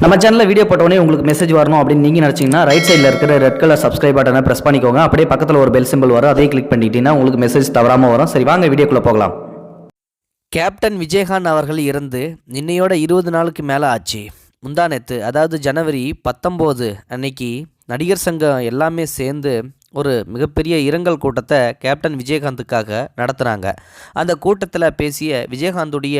நம்ம சேனலில் வீடியோ போட்டோடனே உங்களுக்கு மெசேஜ் வரணும் அப்படின்னு நீங்கள் நினச்சிங்கன்னா ரைட் சைடில் இருக்கிற ரெட் கலர் சப்ஸ்கிரைப் பட்டனை ப்ரெஸ் பண்ணிக்கோங்க. அப்படியே பக்கத்தில் ஒரு பெல் சிம்பிள் வரும். அதையும் கிளிக் பண்ணிட்டீங்கன்னா உங்களுக்கு மெசேஜ் தவறாமல் வரும். சரி வாங்க வீடியோக்குள்ளே போகலாம். கேப்டன் விஜயகாந்த் அவர்கள் இறந்து இன்னையோட இருபது நாளுக்கு மேலே ஆச்சு. முந்தானத்து அதாவது ஜனவரி பத்தொம்போது அன்னைக்கு நடிகர் சங்கம் எல்லாமே சேர்ந்து ஒரு மிகப்பெரிய இரங்கல் கூட்டத்தை கேப்டன் விஜயகாந்துக்காக நடத்துகிறாங்க அந்த கூட்டத்தில் பேசிய விஜயகாந்துடைய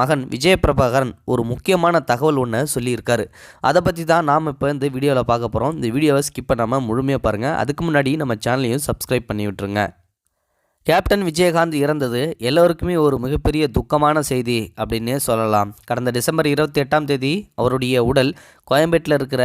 மகன் விஜயபிரபாகரன் ஒரு முக்கியமான தகவல் ஒன்று சொல்லியிருக்காரு. அதை பற்றி தான் நாம் இப்போ இந்த வீடியோவில் பார்க்க போகிறோம் இந்த வீடியோவை ஸ்கிப் பண்ணாமல் முழுமையாக பாருங்கள் அதுக்கு முன்னாடி நம்ம சேனலையும் சப்ஸ்கிரைப் பண்ணி விட்டுருங்க. கேப்டன் விஜயகாந்த் இறந்தது எல்லோருக்குமே ஒரு மிகப்பெரிய துக்கமான செய்தி அப்படின்னே சொல்லலாம். கடந்த டிசம்பர் இருபத்தி எட்டாம் தேதி அவருடைய உடல் கோயம்பேட்டில் இருக்கிற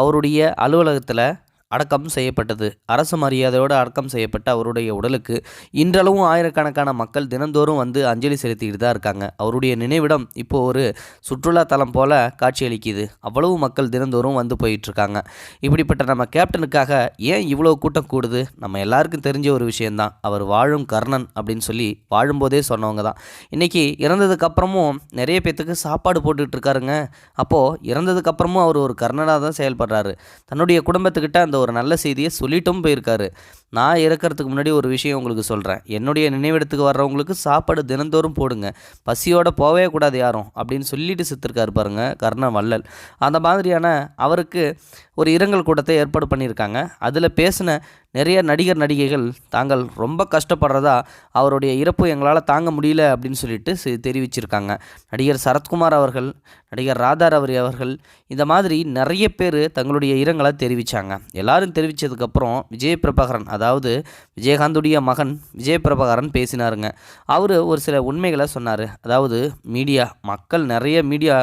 அவருடைய அலுவலகத்தில் அடக்கம் செய்யப்பட்டது. அரசு மரியாதையோடு அடக்கம் செய்யப்பட்ட அவருடைய உடலுக்கு இன்றளவும் ஆயிரக்கணக்கான மக்கள் தினந்தோறும் வந்து அஞ்சலி செலுத்திக்கிட்டு தான் இருக்காங்க. அவருடைய நினைவிடம் இப்போ ஒரு சுற்றுலா தலம் போல காட்சியளிக்குது. அவ்வளவு மக்கள் தினந்தோறும் வந்து போயிட்டுருக்காங்க. இப்படிப்பட்ட நம்ம கேப்டனுக்காக ஏன் இவ்வளோ கூட்டம் கூடுது? நம்ம எல்லாருக்கும் தெரிஞ்ச ஒரு விஷயந்தான் அவர் வாழும் கர்ணன் அப்படின்னு சொல்லி வாழும்போதே சொன்னவங்க தான். இன்றைக்கி இறந்ததுக்கப்புறமும் நிறைய பேத்துக்கு சாப்பாடு போட்டுக்கிட்டு இருக்காருங்க. அப்போது இறந்ததுக்கப்புறமும் அவர் ஒரு கர்ணனாக தான் செயல்படுறாரு. தன்னுடைய குடும்பத்துக்கிட்ட அந்த ஒரு நல்ல செய்தியை சொல்லிட்டும் போயிருக்காரு. நான் இறக்கிறதுக்கு முன்னாடி ஒரு விஷயம் உங்களுக்கு சொல்கிறேன் என்னுடைய நினைவிடத்துக்கு வர்றவங்களுக்கு சாப்பாடு தினந்தோறும் போடுங்க. பசியோட போகவே கூடாது யாரும் அப்படின்னு சொல்லிட்டு செத்துருக்காரு பாருங்க கர்ண வள்ளல். அந்த மாதிரியான அவருக்கு ஒரு இரங்கல் கூட்டத்தை ஏற்பாடு பண்ணியிருக்காங்க. அதில் பேசின நிறைய நடிகர் நடிகைகள் தாங்கள் ரொம்ப கஷ்டப்படுறதா அவருடைய இறப்பு எங்களால் தாங்க முடியல அப்படின்னு சொல்லிட்டு தெரிவிச்சிருக்காங்க. நடிகர் சரத்குமார் அவர்கள் நடிகர் ராதா ரவரி அவர்கள் இந்த மாதிரி நிறைய பேர் தங்களுடைய இரங்கலை தெரிவித்தாங்க எல்லாரும் தெரிவித்ததுக்கப்புறம் விஜய் பிரபாகரன் அதாவது விஜயகாந்துடைய மகன் விஜய் பிரபாகரன் பேசினாருங்க. அவர் ஒரு சில உண்மைகளை சொன்னார். அதாவது மீடியா மக்கள் நிறைய மீடியா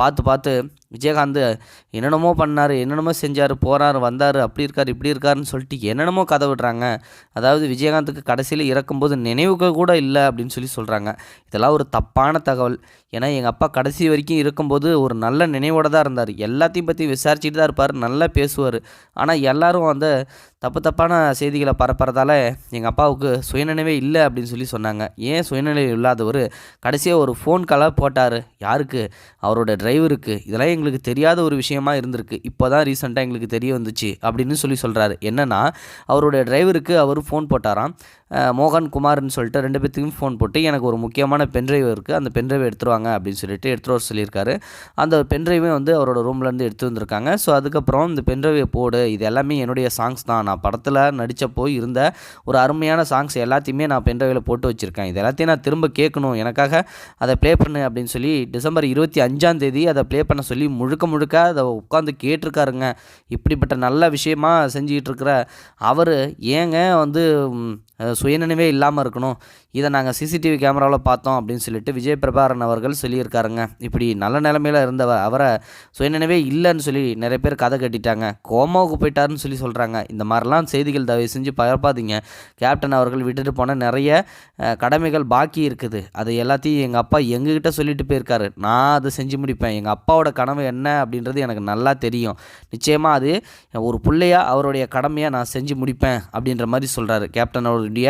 பார்த்து பார்த்து விஜயகாந்த் என்னென்னமோ பண்ணார் என்னென்னமோ செஞ்சார் போகிறார் வந்தார் அப்படி இருக்கார் இப்படி இருக்காருன்னு சொல்லிட்டு என்னென்னமோ கதை விடுறாங்க. அதாவது விஜயகாந்துக்கு கடைசியில் இறக்கும்போது நினைவுகள் கூட இல்லை அப்படின்னு சொல்லி சொல்கிறாங்க இதெல்லாம் ஒரு தப்பான தகவல். ஏன்னா எங்கள் அப்பா கடைசி வரைக்கும் இருக்கும்போது ஒரு நல்ல நினைவோடு தான் இருந்தார். எல்லாத்தையும் பற்றி விசாரிச்சுட்டு தான் இருப்பார் நல்லா பேசுவார். ஆனால் எல்லோரும் அந்த தப்பு தப்பான செய்திகளை பரப்புறதால எங்கள் அப்பாவுக்கு சுயநினைவே இல்லை அப்படின்னு சொல்லி சொன்னாங்க. ஏன் சுயநினைவு இல்லாதவர் கடைசியாக ஒரு ஃபோன் காலாக போட்டார். யாருக்கு? அவரோட டிரைவருக்கு இதெல்லாம் எங்களுக்கு தெரியாத ஒரு விஷயமா இருந்திருக்கு. இப்போ தான் ரீசெண்டாக எங்களுக்கு தெரிய வந்துச்சு அப்படின்னு சொல்லி சொல்கிறாரு என்னென்னா அவருடைய டிரைவருக்கு அவர் ஃபோன் போட்டாராம். மோகன் குமார்னு சொல்லிட்டு ரெண்டு பேர்த்துக்கும் ஃபோன் போட்டு எனக்கு ஒரு முக்கியமான பென்ட்ரைவ் இருக்குது அந்த பென்ட்ரைவை எடுத்துருவாங்க அப்படின்னு சொல்லிட்டு எடுத்துகிட்டு வர சொல்லியிருக்காரு. அந்த பென்ட்ரைவே வந்து அவரோட ரூம்லேருந்து எடுத்து வந்திருக்காங்க. ஸோ அதுக்கப்புறம் இந்த பென்ட்ரைவை போடு. இது எல்லாமே என்னுடைய சாங்ஸ் தான். நான் படத்தில் நடித்தப்போ இருந்த ஒரு அருமையான சாங்ஸ் எல்லாத்தையுமே நான் பென்ட்ரைவில் போட்டு வச்சுருக்கேன். இது எல்லாத்தையும் நான் திரும்ப கேட்கணும். எனக்காக அதை ப்ளே பண்ணு அப்படின்னு சொல்லி டிசம்பர் இருபத்தி அஞ்சாம் தேதி அதை ப்ளே பண்ண சொல்லி முழுக்க முழுக்க அதை உட்காந்து கேட்டிருக்காருங்க. இப்படிப்பட்ட நல்ல விஷயமா செஞ்சுக்கிட்டு இருக்கிற அவர் ஏங்க வந்து சுயநினைவே இல்லாமல் இருக்கணும். இதை நாங்கள் சிசிடிவி கேமராவில் பார்த்தோம் அப்படின்னு சொல்லிட்டு விஜய் பிரபாரன் அவர்கள் சொல்லியிருக்காருங்க. இப்படி நல்ல நிலமையில இருந்தவர் அவரை சுயநினைவே இல்லைன்னு சொல்லி நிறைய பேர் கதை கட்டிட்டாங்க. கோமாவுக்கு போயிட்டாருன்னு சொல்லி சொல்கிறாங்க இந்த மாதிரி மாதிரிலாம் செய்திகள் தயவு செஞ்சு பரப்பாதீங்க. கேப்டன் அவர்கள் விட்டுட்டு போன நிறைய கடமைகள் பாக்கி இருக்குது. அது எல்லாத்தையும் எங்கள் அப்பா எங்ககிட்ட சொல்லிட்டு போயிருக்காரு. நான் அதை செஞ்சு முடிப்பேன். எங்கள் அப்பாவோட கனவு என்ன அப்படின்றது எனக்கு நல்லா தெரியும். நிச்சயமாக அது ஒரு பிள்ளையாக அவருடைய கடமையை நான் செஞ்சு முடிப்பேன் அப்படின்ற மாதிரி சொல்கிறாரு கேப்டன் அவருடைய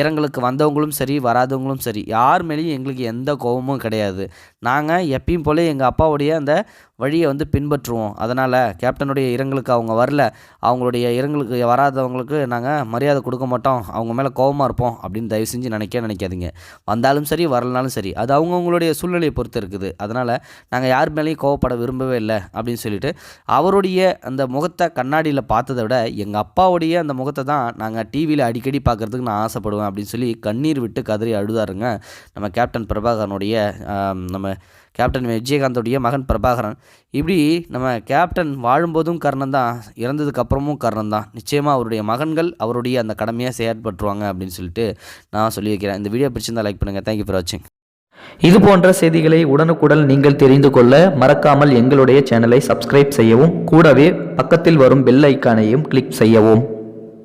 இரங்கலுக்கு வந்தவங்களும் சரி வராதவங்களும் சரி யார் மேலேயும் எங்களுக்கு எந்த கோபமும் கிடையாது. நாங்கள் எப்பயும் போல எங்கள் அப்பாவுடைய அந்த வழியை வந்து பின்பற்றுவோம். அதனால் கேப்டனுடைய இரங்கலுக்கு அவங்க வரல. அவங்களுடைய இரங்கலுக்கு வராதவங்களுக்கு நாங்கள் மரியாதை கொடுக்க மாட்டோம். அவங்க மேலே கோபமாக இருப்போம். அப்படின்னு தயவு செஞ்சு நினைக்க நினைக்காதீங்க. வந்தாலும் சரி வரலனாலும் சரி அது அவங்கவுங்களுடைய சூழ்நிலையை பொறுத்து இருக்குது. அதனால் நாங்கள் யார் மேலேயும் கோவப்பட விரும்பவே இல்லை அப்படின்னு சொல்லிட்டு அவருடைய அந்த முகத்தை கண்ணாடியில் பார்த்ததை விட எங்கள் அப்பாவுடைய அந்த முகத்தை தான் நாங்கள் டிவியில் அடிக்கடி பார்க்குறதுக்கு நான் ஆசைப்படுவேன் அப்படின்னு சொல்லி கண்ணீர் விட்டு கதறி அழுதாருங்க நம்ம கேப்டன் பிரபாகரனுடைய நம்ம கேப்டன் விஜயகாந்தோடைய மகன் பிரபாகரன். இப்படி நம்ம கேப்டன் வாழும்போதும் கர்ணன் தான் இறந்ததுக்கு அப்புறமும் கர்ணன் தான். நிச்சயமாக அவருடைய மகன்கள் அவருடைய அந்த கடமையாக செயற்பட்டுருவாங்க அப்படின்னு சொல்லிட்டு நான் சொல்லி வைக்கிறேன் இந்த வீடியோ பிடிச்சிருந்தா லைக் பண்ணுங்கள் தேங்க்யூ ஃபார் வாட்சிங் இது போன்ற செய்திகளை உடனுக்குடன் நீங்கள் தெரிந்து கொள்ள மறக்காமல் எங்களுடைய சேனலை சப்ஸ்கிரைப் செய்யவும் கூடவே பக்கத்தில் வரும் பெல் ஐக்கானையும் கிளிக் செய்யவும்.